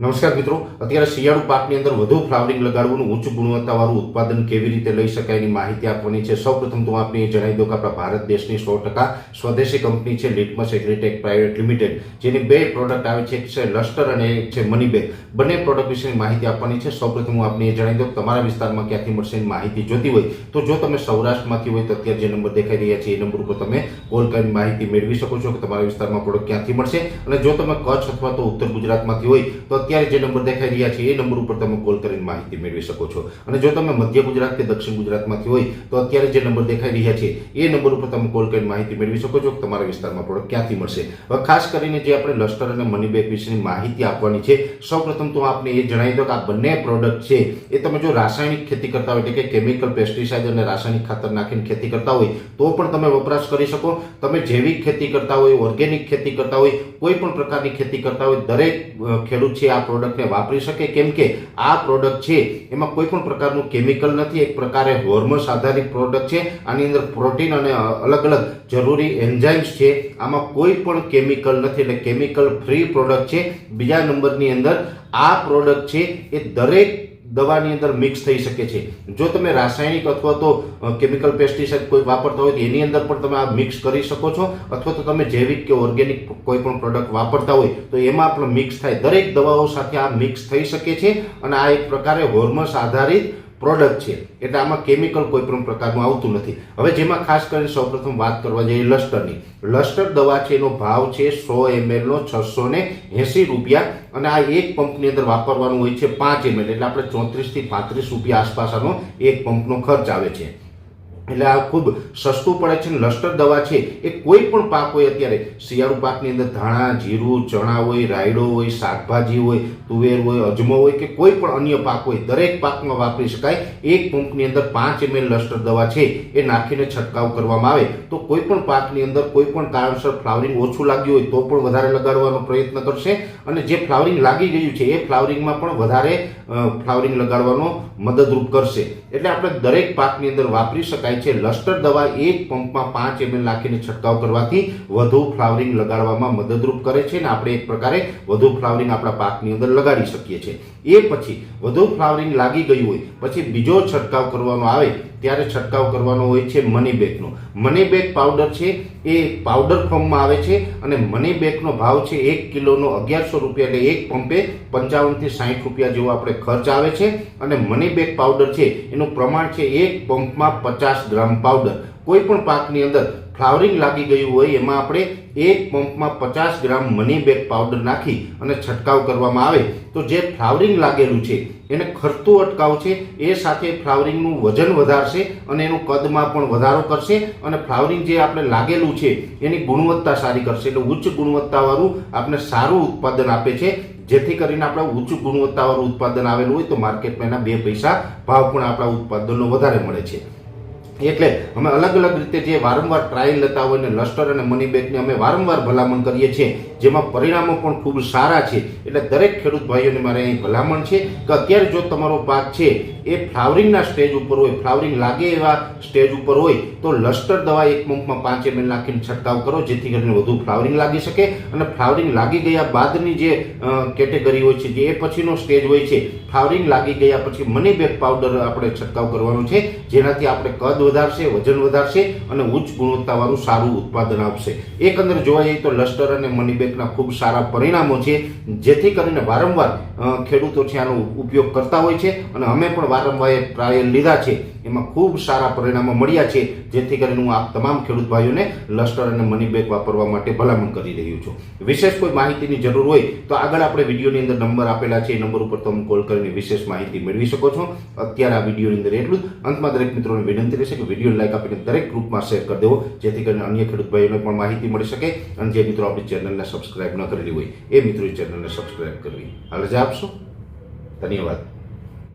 નમસ્કાર મિત્રો. અત્યારે શિયાળુ પાકની અંદર વધુ ફ્લાવરિંગ લગાડવાનું ઉચ્ચ ગુણવત્તાવાળું ઉત્પાદન કેવી રીતે લઈ શકાય એની માહિતી આપવાની છે. સૌપ્રથમ તો આપને જણાવી દઉં કે આપણા ભારત દેશની સો ટકા સ્વદેશી કંપની છે લિટમસ એગ્રીટેક પ્રાઇવેટ લિમિટેડ, જેની બે પ્રોડક્ટ આવે છે, એક છે લસ્ટર અને એક છે મનીબેગ. બંને પ્રોડક્ટ વિશેની માહિતી આપવાની છે. સૌપ્રથમ હું આપને જણાવી દઉં તમારા વિસ્તારમાં ક્યાંથી મળશે એની માહિતી જોતી હોય તો જો તમે સૌરાષ્ટ્રમાંથી હોય તો અત્યારે જે નંબર દેખાઈ રહ્યા છે એ નંબર ઉપર તમે કોલ કરીને માહિતી મેળવી શકો છો કે તમારા વિસ્તારમાં પ્રોડક્ટ ક્યાંથી મળશે. અને જો તમે કચ્છ અથવા તો ઉત્તર ગુજરાતમાંથી હોય તો અત્યારે જે નંબર દેખાઈ રહ્યા છે, એ નંબર ઉપર તમે કોલ કરીને માહિતી મેળવી શકો છો. અને જો તમે મધ્ય ગુજરાત કે દક્ષિણ ગુજરાતમાંથી હોય, તો અત્યારે જે નંબર દેખાઈ રહ્યા છે, એ નંબર ઉપર તમે કોલ કરીને માહિતી મેળવી શકો છો કે તમારા વિસ્તારમાં પ્રોડક્ટ ક્યાંથી મળશે. હવે ખાસ કરીને જે આપણે લસ્ટર અને મની બેગ વિશેની માહિતી આપવાની છે, સૌપ્રથમ તો આપને એ જણાવી દો કે આ બંને પ્રોડક્ટ છે, એ તમે જો રાસાયણિક ખેતી કરતા હોય, એટલે કે કેમિકલ પેસ્ટિસાઇડ અને રાસાયણિક ખાતર નાખીને ખેતી કરતા હોય, તો પણ તમે વપરાશ કરી શકો. તમે જૈવિક ખેતી કરતા હોય ઓર્ગેનિક ખેતી કરતા હોય, કોઈ પણ પ્રકારની ખેતી કરતા હોય, દરેક ખેડૂત છે આ પ્રોડક્ટને વાપરી શકે? કેમ કે આ પ્રોડક્ટ છે, એમાં કોઈ પણ પ્રકારનું કેમિકલ નથી. એક પ્રકારે હોર્મોન્સ આધારિત પ્રોડક્ટ છે. આની અંદર પ્રોટીન અને અલગ અલગ જરૂરી એન્ઝાઇમ્સ છે. આમાં કોઈ પણ કેમિકલ નથી. એટલે કેમિકલ ફ્રી પ્રોડક્ટ છે. બીજા નંબરની અંદર આ પ્રોડક્ટ છે, એ દરેક દવાની અંદર મિક્સ થઈ શકે છે. જો તમે રાસાયણિક અથવા તો કેમિકલ પેસ્ટિસાઇડ કોઈ વાપરતા હોય તો એની અંદર પણ તમે આ મિક્સ કરી શકો છો. અથવા તો તમે જૈવિક કે ઓર્ગેનિક કોઈ પણ પ્રોડક્ટ વાપરતા હોય તો એમાં પણ મિક્સ થાય. દરેક દવાઓ સાથે આ મિક્સ થઈ શકે છે અને આ એક પ્રકારે હોર્મોન્સ આધારિત પ્રોડક્ટ છે. એટલે આમાં કેમિકલ કોઈ પણ પ્રકારનું આવતું નથી. હવે જેમાં ખાસ કરીને સૌપ્રથમ વાત કરવા જઈએ લસ્ટરની. લસ્ટર દવા છે, એનો ભાવ છે સો એમએલનો છસો ને એંસી રૂપિયા. અને આ એક પંપની અંદર વાપરવાનું હોય છે પાંચ એમએલ, એટલે આપણે ચોત્રીસથી પાંત્રીસ રૂપિયા આસપાસ એક પંપનો ખર્ચ આવે છે. એટલે આ ખૂબ સસ્તું પડે છે લસ્ટર દવા છે, એ કોઈ પણ પાક હોય અત્યારે, શિયાળુ પાકની અંદર ધાણા, જીરું, ચણા હોય, રાયડો હોય, શાકભાજી હોય, તુવેર હોય, અજમો હોય કે કોઈ પણ અન્ય પાક હોય, દરેક પાકમાં વાપરી શકાય. એક પંપની અંદર પાંચ એમએલ લસ્ટર દવા છે, એ નાખીને છંટકાવ કરવામાં આવે. તો કોઈ પણ પાકની અંદર કોઈ પણ કારણસર ફ્લાવરિંગ ઓછું લાગ્યું હોય તો પણ વધારે લગાડવાનો પ્રયત્ન કરશે અને જે ફ્લાવરિંગ લાગી ગયું છે, એ ફ્લાવરિંગમાં પણ વધારે ફ્લાવરિંગ લગાડવાનો મદદરૂપ કરશે. એટલે આપણે દરેક પાકની અંદર વાપરી શકાય છે. લસ્ટર દવા એક પંપમાં પાંચ એમએલ નાખીને છંટકાવ કરવાથી વધુ ફ્લાવરિંગ લગાડવામાં મદદરૂપ કરે છે ને આપણે એક પ્રકારે વધુ ફ્લાવરિંગ આપણા પાકની અંદર લગાડી શકીએ છીએ. એ પછી વધુ ફ્લાવરિંગ લાગી ગયું હોય, પછી બીજો છંટકાવ કરવાનો આવે, ત્યારે છંટકાવ કરવાનો હોય છે મની બેગનો. મની બેગ પાવડર છે એ પાવડર ફોર્મમાં આવે છે અને મની બેગનો ભાવ છે એક કિલોનો અગિયારસો રૂપિયા એટલે એક પંપે પંચાવનથી સાઠ રૂપિયા જેવો આપણે ખર્ચ આવે છે અને મની બેગ પાવડર છે એનું પ્રમાણ છે એક પંપમાં પચાસ ગ્રામ પાવડર કોઈ પણ પાકની અંદર ફ્લાવરિંગ લાગી ગયું હોય, એમાં આપણે એક પંપમાં પચાસ ગ્રામ મની બેગ પાવડર નાખી અને છંટકાવ કરવામાં આવે. તો જે ફ્લાવરિંગ લાગેલું છે, એને ખરતું અટકાવશે એ સાથે ફ્લાવરિંગનું વજન વધારશે અને એનું કદમાં પણ વધારો કરશે અને ફ્લાવરિંગ જે આપણે લાગેલું છે, એની ગુણવત્તા સારી કરશે. એટલે ઉચ્ચ ગુણવત્તાવાળું આપણે સારું ઉત્પાદન આપે છે. જેથી કરીને આપણે ઉચ્ચ ગુણવત્તાવાળું ઉત્પાદન આવેલું હોય તો માર્કેટમાં એના બે પૈસા ભાવ પણ આપણા ઉત્પાદનનો વધારે મળે છે. એટલે અમે અલગ અલગ રીતે જે વારંવાર ટ્રાયલ લેતા હોય ને લસ્ટર અને મની બેગની અમે વારંવાર ભલામણ કરીએ છીએ, જેમાં પરિણામો પણ ખૂબ સારા છે. એટલે દરેક ખેડૂત ભાઈઓને મારે અહીં ભલામણ છે કે અત્યારે જો તમારો પાક છે, એ ફ્લાવરિંગના સ્ટેજ ઉપર હોય, ફ્લાવરિંગ લાગે એવા સ્ટેજ ઉપર હોય, તો લસ્ટર દવા એક પંપમાં પાંચ એમએલ નાખીને છંટકાવ કરો, જેથી કરીને વધુ ફ્લાવરિંગ લાગી શકે. અને ફ્લાવરિંગ લાગી ગયા બાદની જે કેટેગરી હોય છે, જે એ પછીનો સ્ટેજ હોય છે, ફ્લાવરિંગ લાગી ગયા પછી મની બેગ પાવડર આપણે છંટકાવ કરવાનો છે, જેનાથી આપણે કદ વધારશે, વજન વધારશે અને ઉચ્ચ ગુણવત્તાવાળું સારું ઉત્પાદન આપશે. એકંદર જોવા જઈએ તો લસ્ટર અને મનીબેગના ખૂબ સારા પરિણામો છે, જેથી કરીને વારંવાર ખેડૂતો છે આનો ઉપયોગ કરતા હોય છે અને અમે પણ વારંવાર ટ્રાયલ લીધા છે. એમાં ખૂબ સારા પરિણામો મળ્યા છે, જેથી કરીને હું આ તમામ ખેડૂત ભાઈઓને લસ્ટર અને મની બેગ વાપરવા માટે ભલામણ કરી રહ્યું છું. વિશેષ કોઈ માહિતીની જરૂર હોય તો આગળ આપણે વિડીયોની અંદર નંબર આપેલા છે, એ નંબર ઉપર તમે કોલ કરીને વિશેષ માહિતી મેળવી શકો છો. અત્યારે આ વિડીયોની અંદર એટલું જ. અંતમાં દરેક મિત્રોને વિનંતી રહેશે કે વીડિયો લાઈક આપીને દરેક ગ્રુપમાં શેર કરી દેવો, જેથી કરીને અન્ય ખેડૂત ભાઈઓને પણ માહિતી મળી શકે અને જે મિત્રો આપણી ચેનલને સબસ્ક્રાઈબ ન કરેલી હોય, એ મિત્રો ચેનલને સબસ્ક્રાઈબ કરવી. હાલ જ આપશો. ધન્યવાદ.